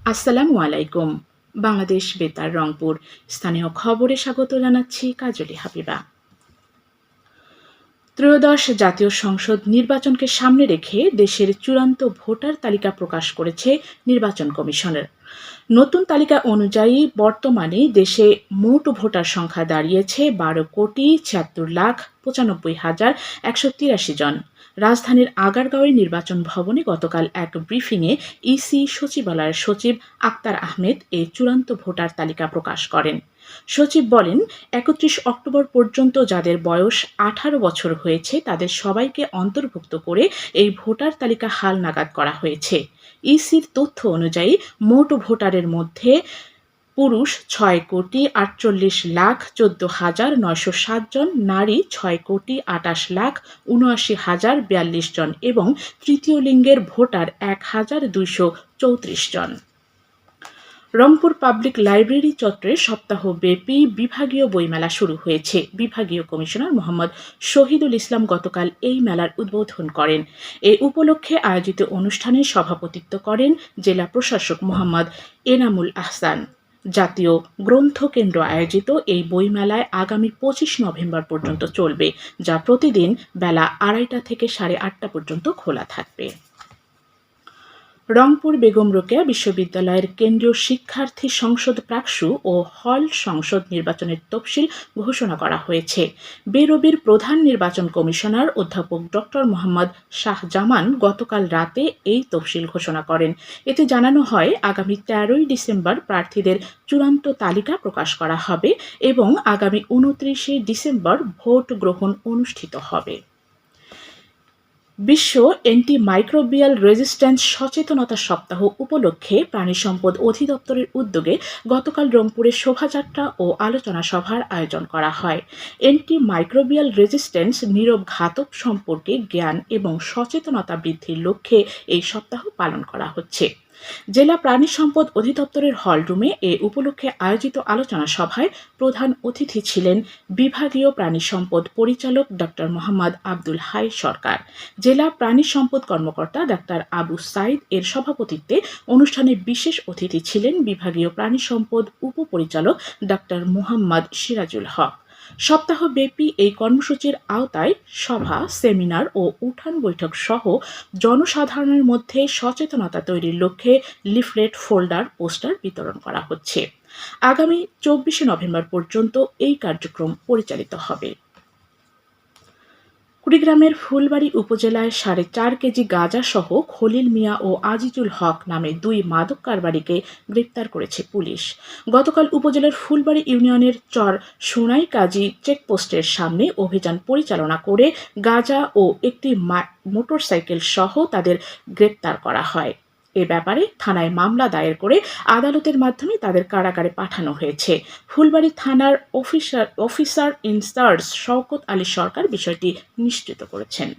আসসালামু আলাইকুম, বাংলাদেশ বেতার, রংপুর। স্থানীয় খবরে স্বাগত জানাচ্ছি কাজলি হাবিবা। ত্রয়োদশ জাতীয় সংসদ নির্বাচনকে সামনে রেখে দেশের চূড়ান্ত ভোটার তালিকা প্রকাশ করেছে নির্বাচন কমিশনের নতুন তালিকা অনুযায়ী বর্তমানে দেশে মোট ভোটার সংখ্যা দাঁড়িয়েছে বারো কোটি ছিয়াত্তর লাখ পঁচানব্বই হাজার একশো তিরাশি জন। রাজধানীর আগারগাঁওয়ের নির্বাচন ভবনে গতকাল এক ব্রিফিংয়ে ইসি সচিবালয়ের সচিব আক্তার আহমেদ এই চূড়ান্ত ভোটার তালিকা প্রকাশ করেন। সচিব বলেন, একত্রিশ অক্টোবর পর্যন্ত যাদের বয়স আঠারো বছর হয়েছে তাদের সবাইকে অন্তর্ভুক্ত করে এই ভোটার তালিকা হালনাগাদ করা হয়েছে। ইসির তথ্য অনুযায়ী মোট ভোটারের মধ্যে পুরুষ ছয় কোটি আটচল্লিশ লাখ চোদ্দ হাজার নয়শো সাতজন নারী ছয় কোটি আটাশ লাখ উনআশি হাজার বিয়াল্লিশ জন এবং তৃতীয় লিঙ্গের ভোটার এক হাজার দুইশো চৌত্রিশ জন। রংপুর পাবলিক লাইব্রেরি চত্বরে সপ্তাহব্যাপী বিভাগীয় বইমেলা শুরু হয়েছে। বিভাগীয় কমিশনার মোহাম্মদ শহীদুল ইসলাম গতকাল এই মেলার উদ্বোধন করেন। এ উপলক্ষে আয়োজিত অনুষ্ঠানে সভাপতিত্ব করেন জেলা প্রশাসক মোহাম্মদ এনামুল আহসান। জাতীয় গ্রন্থ কেন্দ্র আয়োজিত এই বইমেলায় আগামী পঁচিশ নভেম্বর পর্যন্ত চলবে, যা প্রতিদিন বেলা আড়াইটা থেকে সাড়ে আটটা পর্যন্ত খোলা থাকবে। রংপুর বেগম রোকেয়া বিশ্ববিদ্যালয়ের কেন্দ্রীয় শিক্ষার্থী সংসদ প্রাকসু ও হল সংসদ নির্বাচনের তফসিল ঘোষণা করা হয়েছে। বেরবির প্রধান নির্বাচন কমিশনার অধ্যাপক ডক্টর মোহাম্মদ শাহজামান গতকাল রাতে এই তফসিল ঘোষণা করেন। এতে জানানো হয়, আগামী তেরোই ডিসেম্বর প্রার্থীদের চূড়ান্ত তালিকা প্রকাশ করা হবে এবং আগামী উনত্রিশে ডিসেম্বর ভোট গ্রহণ অনুষ্ঠিত হবে। বিশ্ব অ্যান্টি মাইক্রোবিয়াল রেজিস্ট্যান্স সচেতনতা সপ্তাহ উপলক্ষে প্রাণী সম্পদ অধিদপ্তরের উদ্যোগে গতকাল রংপুরে শোভাযাত্রা ও আলোচনা সভার আয়োজন করা হয়। অ্যান্টি মাইক্রোবিয়াল রেজিস্ট্যান্স নীরব ঘাতক সম্পর্কে জ্ঞান এবং সচেতনতা বৃদ্ধির লক্ষ্যে এই সপ্তাহ পালন করা হচ্ছে। জেলা প্রাণী সম্পদ অধিদপ্তরের হলরুমে এ উপলক্ষে আয়োজিত আলোচনা সভায় প্রধান অতিথি ছিলেন বিভাগীয় প্রাণী সম্পদ পরিচালক ডক্টর মোহাম্মদ আব্দুল হাই সরকার। জেলা প্রাণী সম্পদ কর্মকর্তা ডাক্তার আবু সাইদ এর সভাপতিত্বে অনুষ্ঠানে বিশেষ অতিথি ছিলেন বিভাগীয় প্রাণী সম্পদ উপপরিচালক ডাক্তার মোহাম্মদ সিরাজুল হক। সপ্তাহব্যাপী এই কর্মসূচির আওতায় সভা, সেমিনার ও উঠান বৈঠক সহ জনসাধারণের মধ্যে সচেতনতা তৈরির লক্ষ্যে লিফলেট, ফোল্ডার, পোস্টার বিতরণ করা হচ্ছে। আগামী চব্বিশে নভেম্বর পর্যন্ত এই কার্যক্রম পরিচালিত হবে। কুড়িগ্রামের ফুলবাড়ি উপজেলায় সাড়ে চার কেজি গাঁজা সহ খলিল মিয়া ও আজিজুল হক নামে দুই মাদক কারবারিকে গ্রেপ্তার করেছে পুলিশ। গতকাল উপজেলার ফুলবাড়ি ইউনিয়নের চর সোনাই কাজী চেকপোস্টের সামনে অভিযান পরিচালনা করে গাঁজা ও একটি মোটরসাইকেল সহ তাদের গ্রেপ্তার করা হয়। এ ব্যাপারে থানায় মামলা দায়ের করে আদালতের মাধ্যমে তাদের কারাগারে পাঠানো হয়েছে। ফুলবাড়ি থানার officer officer incharge Shawkat Ali Sarkar বিষয়টি নিশ্চিত করেছেন।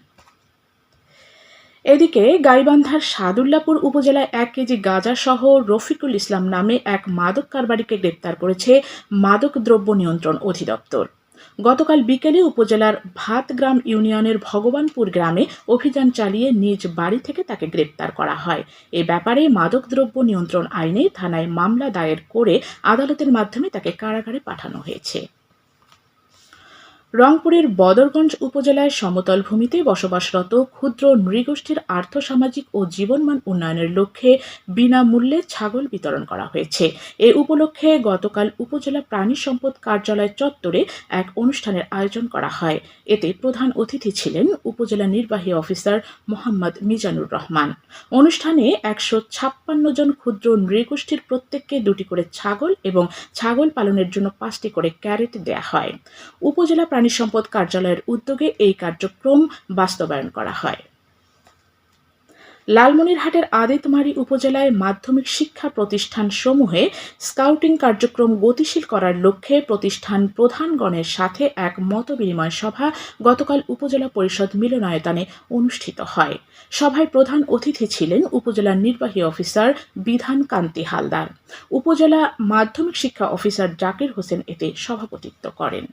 এদিকে গাইবান্ধার সাদুল্লাপুর উপজেলায় এক কেজি গাঁজা সহ রফিকুল ইসলাম নামে এক মাদক কারবারিকে গ্রেপ্তার করেছে মাদক দ্রব্য নিয়ন্ত্রণ অধিদপ্তর। গতকাল বিকেলে উপজেলার ভাতগ্রাম ইউনিয়নের ভগবানপুর গ্রামে অভিযান চালিয়ে নিজ বাড়ি থেকে তাকে গ্রেপ্তার করা হয়। এ ব্যাপারে মাদকদ্রব্য নিয়ন্ত্রণ আইনে থানায় মামলা দায়ের করে আদালতের মাধ্যমে তাকে কারাগারে পাঠানো হয়েছে। রংপুরের বদরগঞ্জ উপজেলায় সমতল ভূমিতে বসবাসরত ক্ষুদ্র নৃগোষ্ঠীর আর্থসামাজিক ও জীবনমান উন্নয়নের লক্ষ্যে বিনামূল্যে ছাগল বিতরণ করা হয়েছে। এ উপলক্ষে গতকাল উপজেলা প্রাণী সম্পদ কার্যালয় চত্বরে এক অনুষ্ঠানের আয়োজন করা হয়। এতে প্রধান অতিথি ছিলেন উপজেলা নির্বাহী অফিসার মোহাম্মদ মিজানুর রহমান। অনুষ্ঠানে একশো ছাপ্পান্ন জন ক্ষুদ্র নৃগোষ্ঠীর প্রত্যেককে দুটি করে ছাগল এবং ছাগল পালনের জন্য পাঁচটি করে ক্যারেট দেয়া হয়। উপজেলা প্রাণী সম্পদ কার্যালয়ের উদ্যোগে এই কার্যক্রম বাস্তবায়ন করা হয়। লালমনিরহাটের আদিতমারি উপজেলায় মাধ্যমিক শিক্ষা প্রতিষ্ঠান সমূহে স্কাউটিং কার্যক্রম গতিশীল করার লক্ষ্যে প্রতিষ্ঠান প্রধানগণের সাথে এক মত বিনিময় সভা গতকাল উপজেলা পরিষদ মিলনায়তনে অনুষ্ঠিত হয়। সভায় প্রধান অতিথি ছিলেন উপজেলার নির্বাহী অফিসার বিধান কান্তি হালদার। উপজেলা মাধ্যমিক শিক্ষা অফিসার জাকির হোসেন এতে সভাপতিত্ব করেন।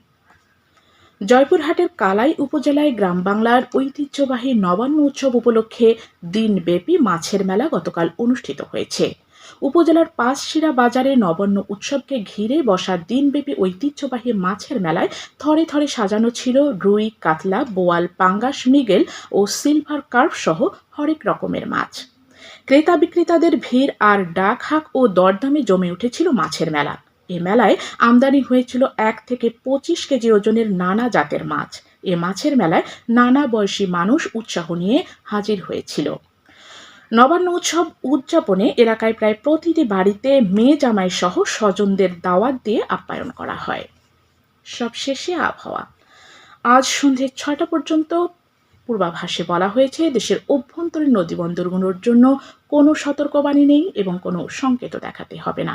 জয়পুরহাটের কালাই উপজেলায় গ্রাম বাংলার ঐতিহ্যবাহী নবান্ন উৎসব উপলক্ষে দিনব্যাপী মাছের মেলা গতকাল অনুষ্ঠিত হয়েছে। উপজেলার পাঁচশিরা বাজারে নবান্ন উৎসবকে ঘিরে বসা দিনব্যাপী ঐতিহ্যবাহী মাছের মেলায় থরে থরে সাজানো ছিল রুই, কাতলা, বোয়াল, পাঙ্গাস, মিগেল ও সিলভার কার্ভ সহ হরেক রকমের মাছ। ক্রেতা বিক্রেতাদের ভিড় আর ডাক হাক ও দরদামে জমে উঠেছিল মাছের মেলা। এ মেলায় আমদানি হয়েছিল এক থেকে পঁচিশ কেজি ওজনের নানা জাতের মাছ। এ মাছের মেলায় নানা বয়সী মানুষ উৎসাহ নিয়ে হাজির হয়েছিল। নবান্ন উৎসব উদযাপনে এলাকায় প্রায় প্রতিটি বাড়িতে মেয়ে জামাই সহ স্বজনদের দাওয়াত দিয়ে আপ্যায়ন করা হয়। সবশেষে আবহাওয়া। আজ সন্ধে ছয়টা পর্যন্ত পূর্বাভাসে বলা হয়েছে, দেশের অভ্যন্তরীণ নদীবন্দরগুলোর জন্য কোনো সতর্কবাণী নেই এবং কোনো সংকেত দেখাতে হবে না।